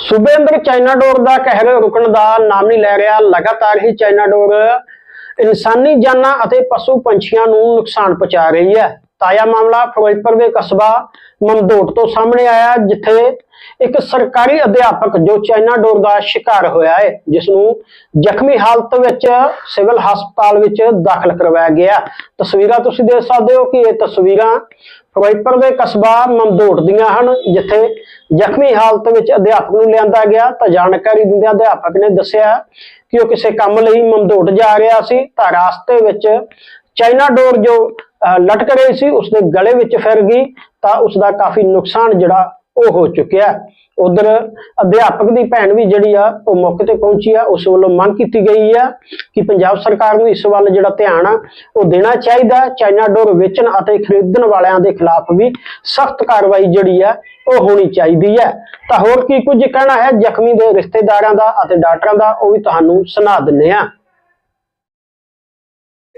ਸੂਬੇ ਅੰਦਰ ਚਾਈਨਾ ਡੋਰ ਦਾ ਕਹਿਰ ਰੁਕਣ ਦਾ ਨਾਮ ਨਹੀਂ ਲੈ ਰਿਹਾ। ਲਗਾਤਾਰ ਹੀ ਚਾਈਨਾ ਡੋਰ ਇਨਸਾਨੀ ਜਾਨਾਂ ਅਤੇ ਪਸ਼ੂ ਪੰਛੀਆਂ ਨੂੰ ਨੁਕਸਾਨ ਪਹੁੰਚਾ ਰਹੀ ਹੈ। ਤਾਜ਼ਾ ਮਾਮਲਾ ਫਿਰੋਜ਼ਪੁਰ ਦੇ ਕਸਬਾ ਮਮਦੋਟ ਤੋਂ ਸਾਹਮਣੇ ਆਇਆ, ਜਿੱਥੇ ਇੱਕ ਸਰਕਾਰੀ ਅਧਿਆਪਕ ਜੋ ਚਾਈਨਾ ਡੋਰ ਦਾ ਸ਼ਿਕਾਰ ਹੋਇਆ ਹੈ ਜਿਸ ਨੂੰ ਜ਼ਖਮੀ ਹਾਲਤ ਵਿੱਚ ਸਿਵਲ ਹਸਪਤਾਲ ਵਿੱਚ ਦਾਖਲ ਕਰਵਾਇਆ ਗਿਆ। ਤਸਵੀਰਾਂ ਤੁਸੀਂ ਦੇਖ ਸਕਦੇ ਹੋ ਕਿ ਇਹ ਤਸਵੀਰਾਂ ਫਿਰੋਜ਼ਪੁਰ ਦੇ ਕਸਬਾ ਮਮਦੋਟ ਦੀਆਂ ਹਨ, ਜਿੱਥੇ ਜ਼ਖਮੀ ਹਾਲਤ ਵਿੱਚ ਅਧਿਆਪਕ ਨੂੰ ਲਿਆਂਦਾ ਗਿਆ। ਤਾਂ ਜਾਣਕਾਰੀ ਦਿੰਦਿਆਂ ਅਧਿਆਪਕ ਨੇ ਦੱਸਿਆ ਕਿ ਉਹ ਕਿਸੇ ਕੰਮ ਲਈ ਮਮਦੋਟ ਜਾ ਰਿਹਾ ਸੀ। ਤਾਂ ਰਾਸਤੇ ਵਿੱਚ ਚਾਈਨਾ ਡੋਰ ਜੋ ਲਟਕ ਰਹੀ ਸੀ, ਉਸਦੇ ਗਲੇ ਵਿੱਚ ਫਿਰ ਗਈ ਤਾਂ ਉਸਦਾ ਕਾਫੀ ਨੁਕਸਾਨ ਜਿਹੜਾ ਉਹ ਹੋ ਚੁੱਕਿਆ ਉਧਰ ਅਧਿਆਪਕ ਦੀ ਭੈਣ ਵੀ ਜਿਹੜੀ ਆ, ਉਹ ਮੌਕੇ ਤੇ ਪਹੁੰਚੀ ਆ। ਉਸ ਵੱਲੋਂ ਮੰਗ ਕੀਤੀ ਗਈ ਆ ਕਿ ਪੰਜਾਬ ਸਰਕਾਰ ਨੂੰ ਇਸ ਵੱਲ ਜਿਹੜਾ ਧਿਆਨ ਆ, ਉਹ ਦੇਣਾ ਚਾਹੀਦਾ ਚਾਈਨਾ ਡੋਰ ਵੇਚਣ ਅਤੇ ਖਰੀਦਣ ਵਾਲਿਆਂ ਦੇ ਖਿਲਾਫ ਵੀ ਸਖਤ ਕਾਰਵਾਈ ਜਿਹੜੀ ਆ, ਉਹ ਹੋਣੀ ਚਾਹੀਦੀ ਹੈ। ਤਾਂ ਹੋਰ ਕੀ ਕੁਝ ਕਹਿਣਾ ਹੈ? ਜ਼ਖਮੀ ਦੇ ਰਿਸ਼ਤੇਦਾਰਾਂ ਦਾ ਅਤੇ ਡਾਕਟਰਾਂ ਦਾ, ਉਹ ਵੀ ਤੁਹਾਨੂੰ ਸੁਣਾ ਦਿੰਨੇ ਆ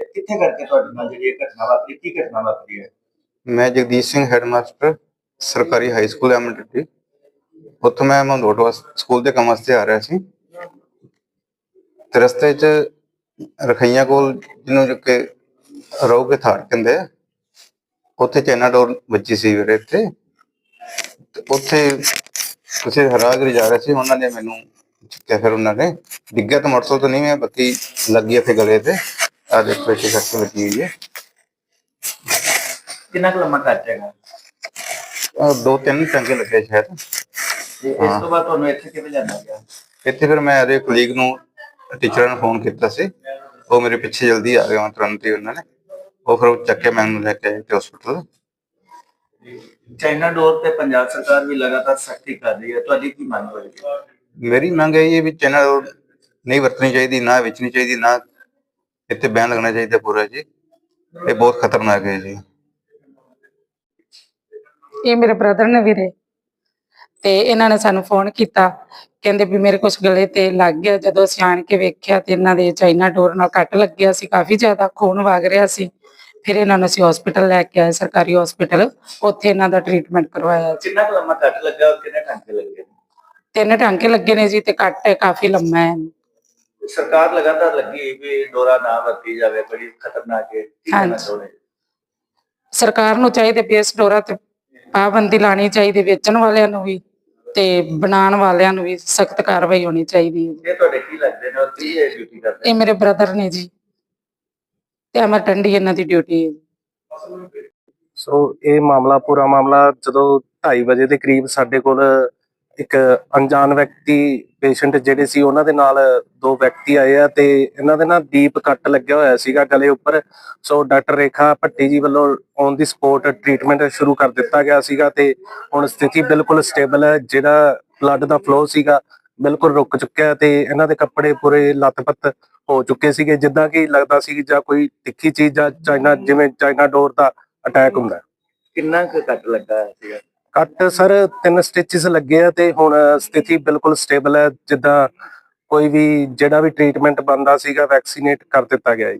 ਕਿੱਥੇ ਕਰਕੇ ਤੁਹਾਡੇ ਨਾਲ ਜਿਹੜੀ ਇਹ ਘਟਨਾ ਵਾਪਰੀ? ਕੀ ਘਟਨਾ ਵਾਪਰੀ ਹੈ? ਮੈਂ ਜਗਦੀਸ਼ ਸਿੰਘ ਹੈਡਮਾਸਟਰ, ਸਰਕਾਰੀ ਹਾਈ ਸਕੂਲ ਐਮਟੀਟੀ ਉੱਥੋਂ ਮੈਂ ਮੰਦੋਟ ਸਕੂਲ ਦੇ ਕੰਮ ਵਾਸਤੇ ਆ ਰਿਹਾ ਸੀ। ਤੇ ਰਸਤੇ 'ਚ ਰਖਈਆਂ ਕੋਲ ਜਿਹਨੂੰ ਕਿ ਰੋ ਕੇ ਥਾੜ ਕਹਿੰਦੇ ਆ, ਉੱਥੇ ਚਾਈਨਾ ਡੋਰ ਵੱਜੀ ਸੀ ਵੀਰੇ ਇੱਥੇ। ਤੇ ਉੱਥੇ ਕਿਸੇ ਹਰਾਗਰੀ ਜਾ ਰਹੇ ਸੀ, ਉਹਨਾਂ ਨੇ ਮੈਨੂੰ ਚੁੱਕਿਆ ਫਿਰ ਉਹਨਾਂ ਨੇ। ਡਿੱਗਿਆ ਤਾਂ ਮੋਟਰਸਾਈਕਲ ਤੋਂ ਨਹੀਂ, ਮੈਂ ਬਾਕੀ ਲੱਗੀ ਇੱਥੇ ਗਲੇ ਤੇ। ਆ ਦੇਖੋ ਇੱਥੇ ਸੱਟ ਲੱਗੀ ਹੋਈ ਹੈ। ਕਿੰਨਾ ਕੁ ਲੰਮਾ ਕੱਟ ਹੈਗਾ? ਆਹ ਦੋ ਤਿੰਨ ਟੰਗੇ ਲੱਗੇ ਸ਼ਾਇਦ। ਤੇ ਇਸ ਤੋਂ ਬਾਅਦ ਤੁਹਾਨੂੰ ਇੱਥੇ ਕਿਵੇਂ ਲਿਆਂਦਾ ਗਿਆ ਇੱਥੇ ਫਿਰ ਮੈਂ ਇਹਦੇ ਕੁਲੀਗ ਨੂੰ ਟੀਚਰਾਂ ਨੂੰ ਫੋਨ ਕੀਤਾ ਸੀ। ਉਹ ਮੇਰੇ ਪਿੱਛੇ ਜਲਦੀ ਆ ਗਏ ਮੈਂ ਤੁਰੰਤ ਹੀ ਉਹਨਾਂ ਨੇ। ਉਹ ਫਿਰ ਉਹ ਚੱਕ ਮੈਨੂੰ ਲੈ ਕੇ ਆਏ ਤੇ ਹਸਪੀਟਲ ਚਾਈਨਾ ਡੋਰ ਤੇ ਪੰਜਾਬ ਸਰਕਾਰ ਵੀ ਲਗਾਤਾਰ ਸਖਤੀ ਕਰ ਰਹੀ ਹੈ। ਤੁਹਾਡੀ ਕੀ ਮੰਗ ਹੋਏਗੀ? ਮੇਰੀ ਮੰਗ ਇਹ ਹੈ ਵੀ ਚੈਨਲ ਨਹੀਂ ਵਰਤਣੀ ਚਾਹੀਦੀ ਨਾ ਵੇਚਣੀ ਚਾਹੀਦੀ ਨਾ ਇੱਥੇ ਬੈਨ ਲੱਗਣਾ ਚਾਹੀਦਾ ਪੂਰਾ ਜੀ। ਇਹ ਬਹੁਤ ਖਤਰਨਾਕ ਹੈ ਜੀ। ਇਹ ਮੇਰੇ ਬ੍ਰਦਰ ਨੇ ਵੀਰੇ। ਤੇ ਇਹਨਾਂ ਨੇ ਸਾਨੂੰ ਫੋਨ ਕੀਤਾ। ਕਹਿੰਦੇ ਵੀ ਮੇਰੇ ਕੁਛ ਗਲੇ ਤੇ ਲੱਗ ਗਿਆ। ਜਦੋਂ ਅਸੀਂ ਆਣ ਕੇ ਵੇਖਿਆ ਤੇ ਇਹਨਾਂ ਦੇ ਚਾਈਨਾ ਡੋਰ ਨਾਲ ਕੱਟ ਲੱਗਿਆ ਸੀ। ਕਾਫੀ ਜ਼ਿਆਦਾ ਖੂਨ ਵਗ ਰਿਹਾ ਸੀ। ਫਿਰ ਇਹਨਾਂ ਨੂੰ ਅਸੀਂ ਹਸਪੀਟਲ ਲੈ ਕੇ ਆਏ ਸਰਕਾਰੀ ਹਸਪੀਟਲ ਉੱਥੇ ਇਹਨਾਂ ਦਾ ਟ੍ਰੀਟਮੈਂਟ ਕਰਵਾਇਆ ਜੀ। ਕਿੰਨਾ ਕੁ ਲੰਮਾ ਕੱਟ ਲੱਗਾ ਔਰ ਕਿੰਨੇ ਟਾਂਕੇ ਲੱਗੇ? ਤਿੰਨ ਟਾਂਕੇ ਲੱਗੇ ਨੇ ਜੀ ਤੇ ਕੱਟ ਕਾਫੀ ਲੰਮਾ ਹੈ। ਸਰਕਾਰ ਲਗਾਤਾਰ ਲੱਗੀ ਹੋਈ ਵੀ ਡੋਰਾ ਨਾ ਵਰਤੀ ਜਾਵੇ ਬੜੀ ਖਤਰਨਾਕ ਹੈ। ਕੀ ਕਹਿਣਾ ਹਾਂਜੀ। ਚਾਹੁੰਦੇ ਸਰਕਾਰ ਨੂੰ ਚਾਹੀਦੇ ਵੀ ਇਸ ਡੋਰਾ ਤੇ ਪਾਬੰਦੀ ਲਾਣੀ ਚਾਹੀਦੀ ਵੇਚਣ ਵਾਲਿਆਂ ਨੂੰ ਵੀ ਤੇ ਬਣਾਉਣ ਵਾਲਿਆਂ ਨੂੰ ਵੀ ਸਖਤ ਕਾਰਵਾਈ ਹੋਣੀ ਚਾਹੀਦੀ ਹੈ। ਇਹ ਤੁਹਾਡੇ ਕੀ ਲੱਗਦੇ ਨੇ ਔਰ ਕੀ ਇਹ ਡਿਊਟੀ ਕਰਦੇ ਇਹ ਮੇਰੇ ਬ੍ਰਦਰ ਨੇ ਜੀ। ਤੇ ਅਮਰ ਟੰਡੀ ਇਹਨਾਂ ਦੀ ਡਿਊਟੀ ਹੈ। ਸੋ ਇਹ ਮਾਮਲਾ ਪੂਰਾ ਮਾਮਲਾ ਜਦੋਂ 2:30 ਵਜੇ ਦੇ ਕਰੀਬ ਸਾਡੇ ਕੋਲ ਇੱਕ ਅਣਜਾਣ ਵਿਅਕਤੀ ਪੇਸ਼ੈਂਟ ਜਿਹੜੇ ਸੀ, ਉਹਨਾਂ ਦੇ ਨਾਲ ਦੋ ਵਿਅਕਤੀ ਆਏ ਆ ਤੇ ਇਹਨਾਂ ਦੇ ਨਾਲ ਦੀਪ ਕੱਟ ਲੱਗਿਆ ਹੋਇਆ ਸੀਗਾ ਗਲੇ ਉੱਪਰ। ਸੋ ਡਾਕਟਰ ਰੇਖਾ ਭੱਟੀ ਜੀ ਵੱਲੋਂ ਔਨ ਦੀ ਸਪੋਰਟ ਟ੍ਰੀਟਮੈਂਟ ਸ਼ੁਰੂ ਕਰ ਦਿੱਤਾ ਗਿਆ ਸੀਗਾ ਤੇ ਹੁਣ ਸਥਿਤੀ ਬਿਲਕੁਲ ਸਟੇਬਲ ਹੈ, ਜਿਹੜਾ ਬਲੱਡ ਦਾ ਫਲੋ ਸੀਗਾ ਬਿਲਕੁਲ ਰੁਕ ਚੁੱਕਿਆ ਤੇ ਇਹਨਾਂ ਦੇ ਕੱਪੜੇ ਪੂਰੇ ਲੱਤਪੱਤ ਹੋ ਚੁੱਕੇ ਸੀਗੇ, ਜਿੱਦਾਂ ਕਿ ਲੱਗਦਾ ਸੀ ਕਿ ਜਾਂ ਕੋਈ ਤਿੱਖੀ ਚੀਜ਼ ਜਾਂ ਚਾਈਨਾ, ਜਿਵੇਂ ਚਾਈਨਾ ਡੋਰ ਦਾ ਅਟੈਕ ਹੁੰਦਾ। ਕਿੰਨਾ ਕੁ ਕੱਟ ਲੱਗਾ ਸੀਗਾ? ਕੱਟ ਸਰ ਤਿੰਨ ਸਟਿਚਸ ਲੱਗੇ ਆ ਤੇ ਹੁਣ ਸਥਿਤੀ ਬਿਲਕੁਲ ਸਟੇਬਲ ਹੈ ਜਿੱਦਾਂ ਕੋਈ ਵੀ ਜਿਹੜਾ ਵੀ ਟ੍ਰੀਟਮੈਂਟ ਬੰਦਾ ਸੀਗਾ ਵੈਕਸੀਨੇਟ ਕਰ ਦਿੱਤਾ ਗਿਆ ਹੈ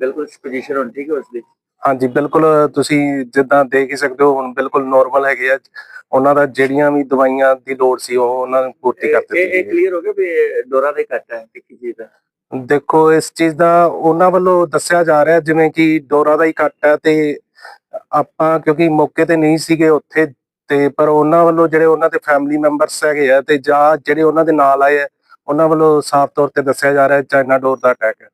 ਬਿਲਕੁਲ ਪੋਜੀਸ਼ਨ ਹੁਣ ਠੀਕ ਹੈ ਉਸ ਦੀ ਹਾਂਜੀ ਬਿਲਕੁਲ ਤੁਸੀਂ ਜਿੱਦਾਂ ਦੇਖ ਹੀ ਸਕਦੇ ਹੋ ਹੁਣ ਬਿਲਕੁਲ ਨਾਰਮਲ ਹੈਗੇ ਆ। ਉਹਨਾਂ ਦਾ ਜਿਹੜੀਆਂ ਵੀ ਦਵਾਈਆਂ ਦੀ ਲੋੜ ਸੀ ਉਹ ਉਹਨਾਂ ਨੂੰ ਪੂਰਤੀ ਕਰ ਦਿੱਤੀ ਇਹ। ਕਲੀਅਰ ਹੋ ਗਿਆ ਵੀ ਡੋਰਾ ਦੇ ਕੱਟ ਹੈ ਟਿੱਕੀ ਚੀਜ਼ ਦਾ? ਦੇਖੋ ਇਸ ਚੀਜ਼ ਦਾ ਉਹਨਾਂ ਵੱਲੋਂ ਦੱਸਿਆ ਜਾ ਰਿਹਾ ਜਿਵੇਂ ਕਿ ਡੋਰਾ ਦਾ ਹੀ ਕੱਟ ਹੈ ਤੇ ਆਪਾਂ ਕਿਉਂਕਿ ਮੌਕੇ ਤੇ ਨਹੀਂ ਸੀਗੇ ਉੱਥੇ ਤੇ ਪਰ ਉਹਨਾਂ ਵੱਲੋਂ ਜਿਹੜੇ ਉਹਨਾਂ ਦੇ ਫੈਮਿਲੀ ਮੈਂਬਰਸ ਹੈਗੇ ਆ ਤੇ ਜਾਂ ਜਿਹੜੇ ਉਹਨਾਂ ਦੇ ਨਾਲ ਆਏ ਆ, ਉਹਨਾਂ ਵੱਲੋਂ ਸਾਫ਼ ਤੌਰ ਤੇ ਦੱਸਿਆ ਜਾ ਰਿਹਾ ਚਾਈਨਾ ਡੋਰ ਦਾ ਅਟੈਕ ਹੈ।